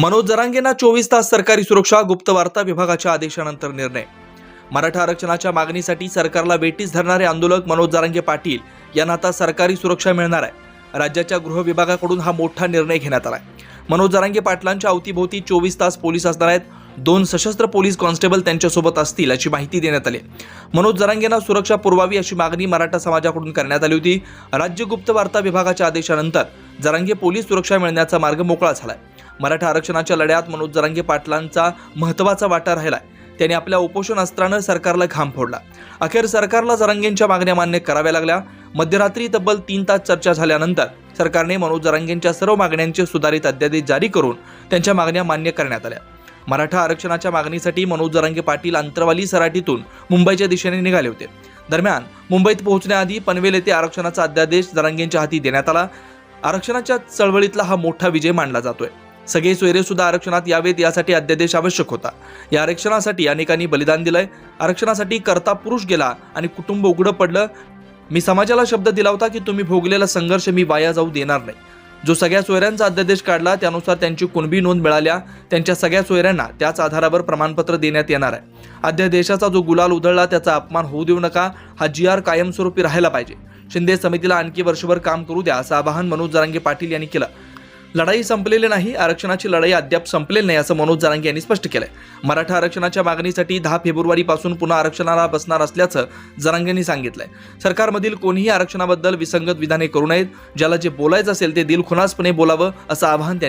मनोज जरांगेंना चोवीस तास सरकारी सुरक्षा गुप्त वार्ता विभागाच्या आदेशानंतर निर्णय. मराठा आरक्षणाच्या मागणीसाठी सरकारला वेटीस धरणारे आंदोलक मनोज जरांगे पाटील यांना आता सरकारी सुरक्षा मिळणार आहे. राज्याच्या गृह विभागाकडून हा मोठा निर्णय घेण्यात आला आहे मनोज जरांगे पाटलांच्या अवतीभोवती चोवीस तास पोलीस असणार आहेत. दोन सशस्त्र पोलीस कॉन्स्टेबल त्यांच्यासोबत असतील अशी माहिती देण्यात आली. मनोज जरांगेंना सुरक्षा पुरवावी अशी मागणी मराठा समाजाकडून करण्यात आली होती. राज्य गुप्त वार्ता विभागाच्या आदेशानंतर जरांगे पोलीस सुरक्षा मिळण्याचा मार्ग मोकळा झाला आहे मराठा आरक्षणाच्या लढ्यात मनोज जरांगे पाटलांचा महत्त्वाचा वाटा राहिला त्यांनी आपल्या उपोषण अस्त्रानं सरकारला घाम फोडला. अखेर सरकारला जरांगेंच्या मागण्या मान्य कराव्या लागल्या. मध्यरात्री तब्बल तीन तास चर्चा झाल्यानंतर सरकारने मनोज जरांगेंच्या सर्व मागण्यांचे सुधारित अध्यादेश जारी करून त्यांच्या मागण्या मान्य करण्यात आल्या. मराठा आरक्षणाच्या मागणीसाठी मनोज जरांगे पाटील अंतरवाली सराटीतून मुंबईच्या दिशेने निघाले होते. दरम्यान मुंबईत पोहोचण्याआधी पनवेल येथे आरक्षणाचा अध्यादेश जरांगेंच्या हाती देण्यात आला. आरक्षणाच्या चळवळीतला हा मोठा विजय मानला जातोय. सगळे सोयरे सुद्धा आरक्षणात यावेत यासाठी अध्यादेश आवश्यक होता. या आरक्षणासाठी अनेकांनी बलिदान दिलंय. आरक्षणासाठी करता पुरुष गेला आणि कुटुंब उघडं पडलं. मी समाजाला शब्द दिला होता की तुम्ही भोगलेला संघर्ष मी वाया जाऊ देणार नाही. जो सगळ्या सोयऱ्यांचा अध्यादेश काढला त्यानुसार त्यांची कुणबी नोंद मिळाल्या. त्यांच्या सगळ्या सोयऱ्यांना त्याच आधारावर प्रमाणपत्र देण्यात येणार आहे. अध्यादेशाचा जो गुलाल उधळला त्याचा अपमान होऊ देऊ नका. हा जी आर कायमस्वरूपी राहायला पाहिजे. शिंदे समितीला आणखी वर्षभर काम करू द्या असं आवाहन मनोज जरांगे पाटील यांनी केलं. लढाई संपलेली नाही आरक्षणाची लढाई अद्याप संपलेली नाही असं मनोज जरांगे यांनी स्पष्ट केलंय. मराठा आरक्षणाच्या मागणीसाठी दहा फेब्रुवारीपासून पुन्हा आरक्षणाला बसणार असल्याचं जरांगेंनी सांगितलंय. सरकारमधील कोणीही आरक्षणाबद्दल विसंगत विधाने करू नयेत ज्याला जे बोलायचं असेल ते दिलखुलासपणे बोलावं असं आवाहन त्यांनी